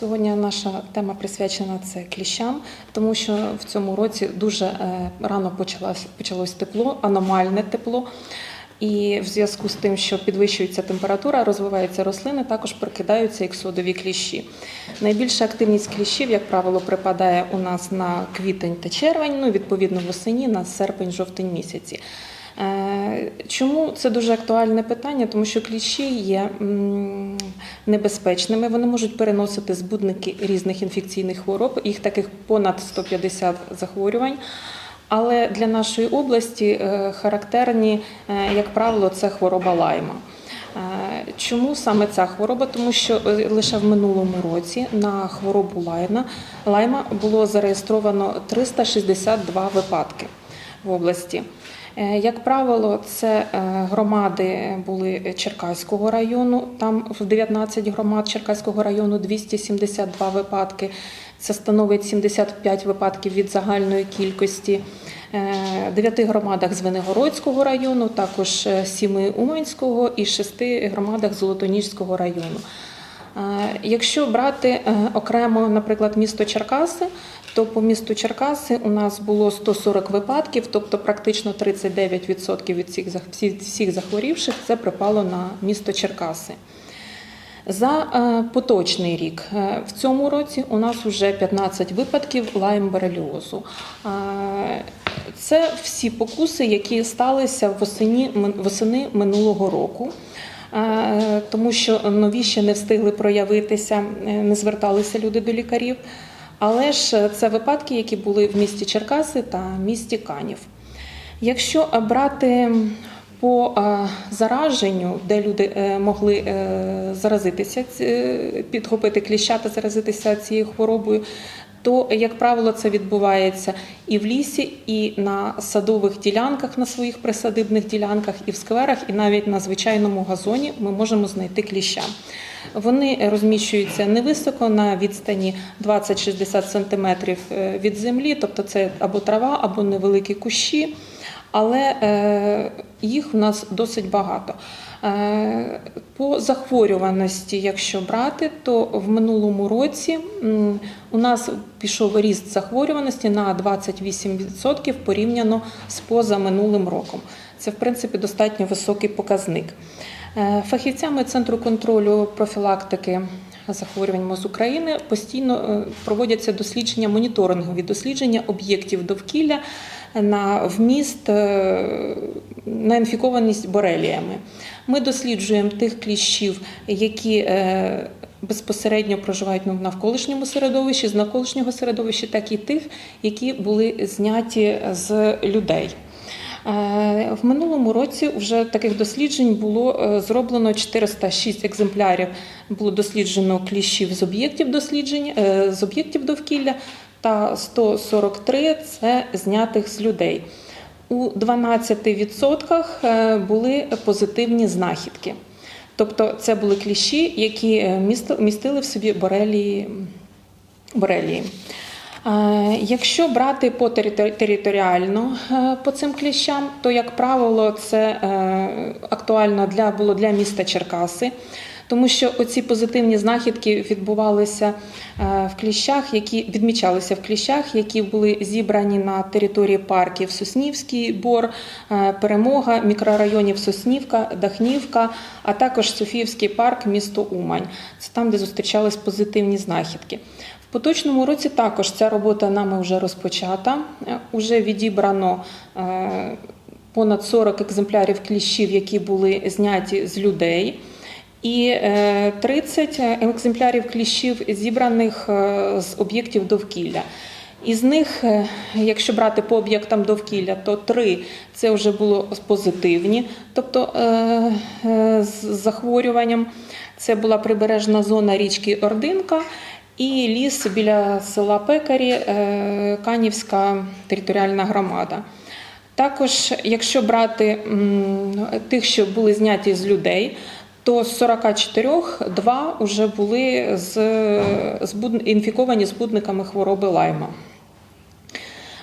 Сьогодні наша тема присвячена це кліщам, тому що в цьому році дуже е, рано почалось, почалось тепло, аномальне тепло. І в зв'язку з тим, що підвищується температура, розвиваються рослини, також прокидаються іксодові кліщі. Найбільша активність кліщів, як правило, припадає у нас на квітень та червень, ну відповідно восені на серпень-жовтень місяці. Е, Чому це дуже актуальне питання? Тому що кліщі є небезпечними, вони можуть переносити збудники різних інфекційних хвороб, їх таких понад 150 захворювань. Але для нашої області е, характерні, е, як правило, це хвороба лайма. Е, Чому саме ця хвороба? Тому що лише в минулому році на хворобу лайна лайма було зареєстровано 362 випадки в області. Е, Як правило, це е, громади були Черкаського району. Там в 19 громад Черкаського району 272 випадки. Це становить 75 випадків від загальної кількості. Е, дев'яти громадах Звенигородського району, також сіми Уманського і шести громадах Золотоніжського району. Е, Якщо брати е, окремо, наприклад, місто Черкаси, то по місту Черкаси у нас було 140 випадків, тобто практично 39% від всіх, всіх захворівших це припало на місто Черкаси. За е, поточний рік в цьому році у нас вже 15 випадків лаймбереліозу. Це всі покуси, які сталися восені, восени минулого року. Е, Тому що нові ще не встигли проявитися, е, не зверталися люди до лікарів. Але ж це випадки, які були в місті Черкаси та місті Канів. Якщо брати по е, зараженню, де люди е, могли е, заразитися, підхопити кліща та заразитися цією хворобою, то, як правило, це відбувається і в лісі, і на садових ділянках, на своїх присадибних ділянках, і в скверах, і навіть на звичайному газоні ми можемо знайти кліща. Вони розміщуються невисоко на відстані 20-60 см від землі, тобто це або трава, або невеликі кущі але е, їх у нас досить багато. Е, По захворюваності, якщо брати, то в минулому році у нас пішов ріст захворюваності на 28% порівняно з позаминулим роком. Це, в принципі, достатньо високий показник. Е, Фахівцями Центру контролю профілактики захворювань МОЗ України постійно е, проводяться дослідження, моніторингові дослідження об'єктів довкілля на вміст е, на інфікованість бореліями. Ми досліджуємо тих кліщів, які е, безпосередньо проживають ну, в навколишньому середовищі, з навколишнього середовища, так і тих, які були зняті з людей. Е, В минулому році вже таких досліджень було зроблено 406 екземплярів. Було досліджено кліщів з об'єктів дослідження е, з об'єктів довкілля, та 143 це знятих з людей. У 12% е, були позитивні знахідки. Тобто це були кліщі, які е, містили в собі борелії. борелії. Якщо брати по територіально е, по цим кліщам, то як правило це актуально для було для міста Черкаси, тому що оці позитивні знахідки відбувалися е, в кліщах, які відмічалися в кліщах, які були зібрані на території парків Соснівський бор, е, Перемога, мікрорайонів Соснівка, Дахнівка, а також Софіївський парк, місто Умань. Це там, де зустрічались позитивні знахідки. В поточному році також ця робота нами вже розпочата. Е, Уже відібрано понад 40 екземплярів кліщів, які були зняті з людей. І е, 30 екземплярів кліщів зібраних е, з об'єктів довкілля. Із них, е, якщо брати по об'єктам довкілля, то три це вже було позитивні, тобто е, е, з захворюванням. Це була прибережна зона річки Ординка і ліс біля села Пекарі, е, Канівська територіальна громада. Також, якщо брати тих, що були зняті з людей, то з 44 два вже були з, збуд- інфіковані збудниками хвороби лайма.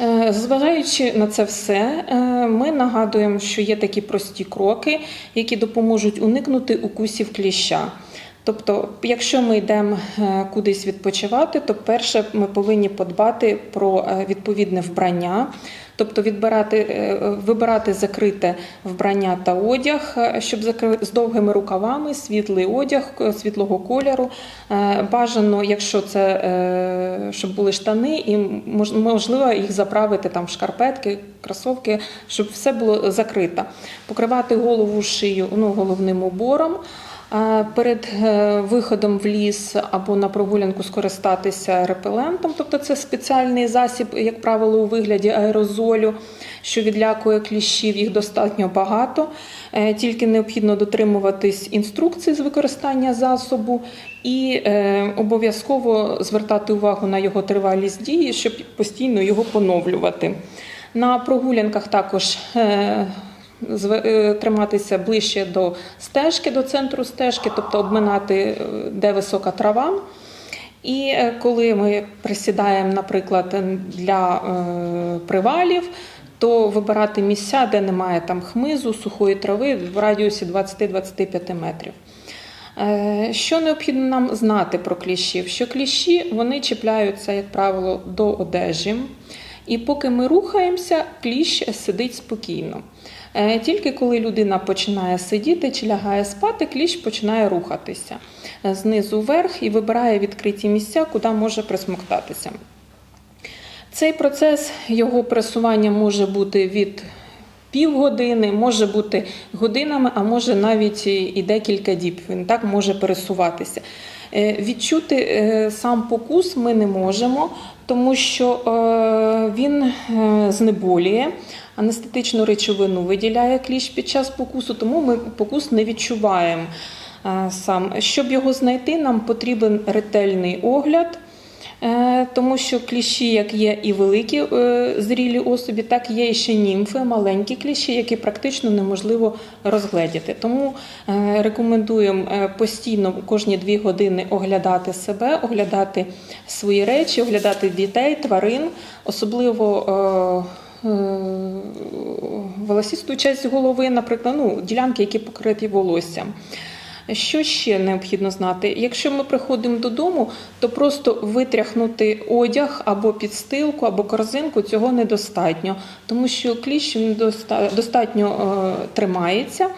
Е, Зважаючи на це все, е, ми нагадуємо, що є такі прості кроки, які допоможуть уникнути укусів кліща. Тобто, якщо ми йдемо е, кудись відпочивати, то перше ми повинні подбати про е, відповідне вбрання, тобто відбирати, е, вибирати закрите вбрання та одяг, щоб закри- з довгими рукавами, світлий одяг світлого кольору. Бажано, якщо це щоб були штани, і мож- можливо їх заправити там в шкарпетки, кросовки, щоб все було закрито. Покривати голову, шию ну, головним убором. Перед е, виходом в ліс або на прогулянку скористатися репелентом, тобто це спеціальний засіб, як правило, у вигляді аерозолю, що відлякує кліщів, їх достатньо багато. Е, Тільки необхідно дотримуватись інструкцій з використання засобу і е, обов'язково звертати увагу на його тривалість дії, щоб постійно його поновлювати. На прогулянках також триматися ближче до стежки, до центру стежки, тобто обминати, е, де висока трава. І е, коли ми присідаємо, наприклад, для е, привалів, то вибирати місця, де немає там хмизу, сухої трави в радіусі 20-25 метрів. Е, Що необхідно нам знати про кліщів? Що кліщі вони чіпляються, як правило, до одежі. І поки ми рухаємося, кліщ сидить спокійно. Е, Тільки коли людина починає сидіти чи лягає спати, кліщ починає рухатися е, знизу вверх і вибирає відкриті місця, куди може присмоктатися. Цей процес його пресування може бути від півгодини, може бути годинами, а може навіть і і декілька діб. Він так може пересуватися. Е, Відчути е, сам покус ми не можемо, тому що е, він знеболює, анестетичну речовину виділяє кліщ під час покусу, тому ми покус не відчуваємо сам. Щоб його знайти, нам потрібен ретельний огляд. Е, Тому що кліщі, як є і великі е, зрілі особі, так є і ще німфи, маленькі кліщі, які практично неможливо розгледіти. Тому е, рекомендуємо постійно кожні дві години оглядати себе, оглядати свої речі, оглядати дітей, тварин, особливо. Волосісту часть голови, наприклад, ну, ділянки, які покриті волоссям. Що ще необхідно знати? Якщо ми приходимо додому, то просто витряхнути одяг або підстилку, або корзинку цього недостатньо, тому що кліщ достатньо е, тримається.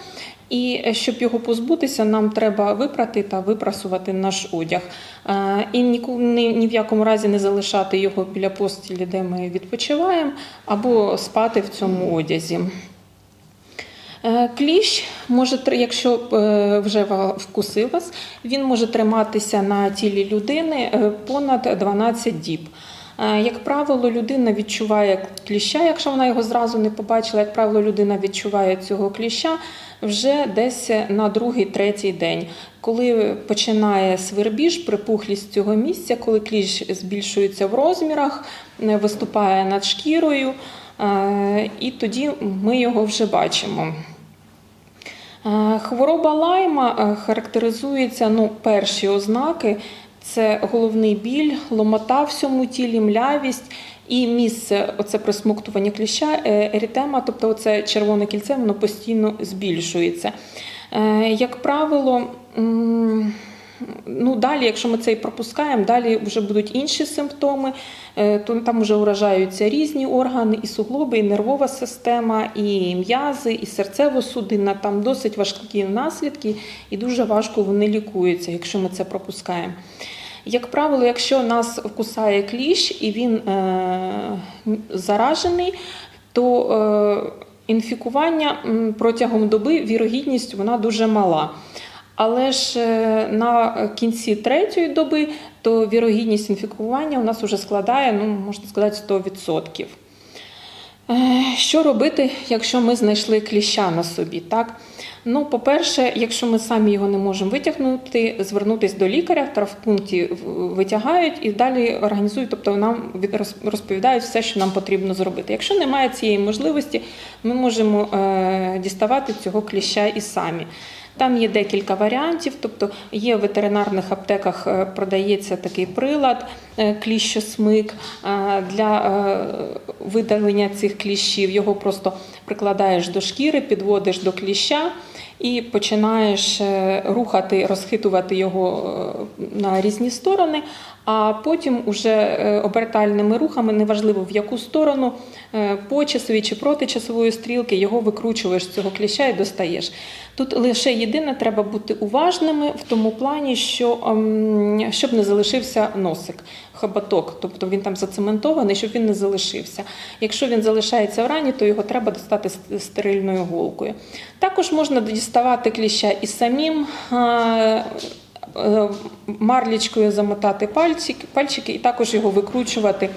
І е, щоб його позбутися, нам треба випрати та випрасувати наш одяг. Е, І ні в якому разі не залишати його біля постілі, де ми відпочиваємо, або спати в цьому одязі. Е, Кліщ може, якщо е, вже вкусив вас, він може триматися на тілі людини е, понад 12 діб. Як правило, людина відчуває кліща, якщо вона його зразу не побачила, як правило, людина відчуває цього кліща вже десь на другий, третій день, коли починає свербіж, припухлість цього місця, коли кліщ збільшується в розмірах, виступає над шкірою, і тоді ми його вже бачимо. Е, Хвороба лайма е, характеризується ну, перші ознаки: це головний біль, ломота в всьому тілі, млявість і місце оце присмоктування кліща, е, ерітема, тобто оце червоне кільце, воно постійно збільшується. Як правило, Ну, далі, якщо ми це і пропускаємо, далі вже будуть інші симптоми, Е, то там вже уражаються різні органи, і суглоби, і нервова система, і м'язи, і серцево-судинна. Там досить важкі наслідки, і дуже важко вони лікуються, якщо ми це пропускаємо. Як правило, якщо нас вкусає кліщ і він е, заражений, то е, інфікування протягом доби вірогідність вона дуже мала. Але ж е, на кінці третьої доби то вірогідність інфікування у нас вже складає, ну можна сказати, 100%. Е, Що робити, якщо ми знайшли кліща на собі? Так? Ну, по-перше, якщо ми самі його не можемо витягнути, звернутися до лікаря, в травмпункті в- витягають і далі організують, тобто нам від- розповідають все, що нам потрібно зробити. Якщо немає цієї можливості, ми можемо е, діставати цього кліща і самі. Там є декілька варіантів, тобто є в ветеринарних аптеках е, продається такий прилад е, кліщосмик е, для видалення цих кліщів. Його просто прикладаєш до шкіри, підводиш до кліща і починаєш рухати, розхитувати його на різні сторони, а потім уже е, обертальними рухами, неважливо в яку сторону, е, по часовій чи проти часової стрілки, його викручуєш з цього кліща і достаєш. Тут лише єдине, треба бути уважними в тому плані, що ем, щоб не залишився носик, хоботок, тобто він там зацементований, щоб він не залишився. Якщо він залишається в рані, то його треба достати стерильною голкою. Також можна діставати кліща і самим. Марлічкою замотати пальчики, пальчики і також його викручувати,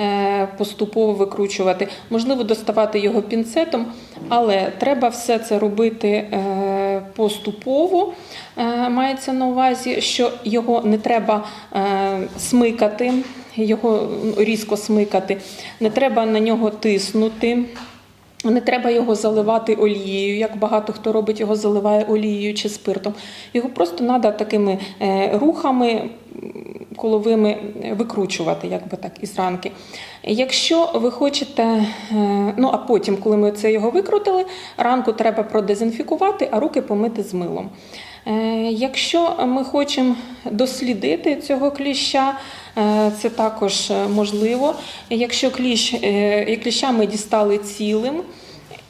е, поступово викручувати. Можливо, доставати його пінцетом, але треба все це робити е, поступово. Е, Мається на увазі, що його не треба смикати, його різко смикати, не треба на нього тиснути. Не треба його заливати олією, як багато хто робить, його заливає олією чи спиртом. Його просто треба такими е, рухами коловими е, викручувати, як би так, із ранки. Якщо ви хочете, е, ну а потім, коли ми це його викрутили, ранку треба продезінфікувати, а руки помити з милом. Е, Якщо ми хочемо дослідити цього кліща, е, це також е, можливо. Якщо кліщ, кліща ми дістали цілим,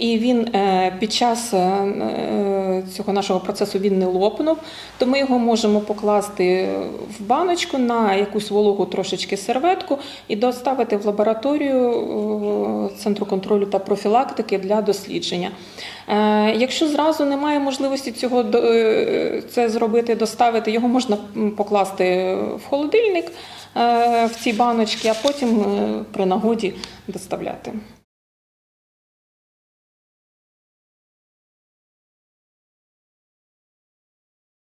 і він е, під час е, е, цього нашого процесу він не лопнув, то ми його можемо покласти в баночку на якусь вологу трошечки серветку і доставити в лабораторію Центру контролю та профілактики для дослідження. Якщо зразу немає можливості цього це зробити, доставити, його можна покласти в холодильник в ці баночки, а потім при нагоді доставляти.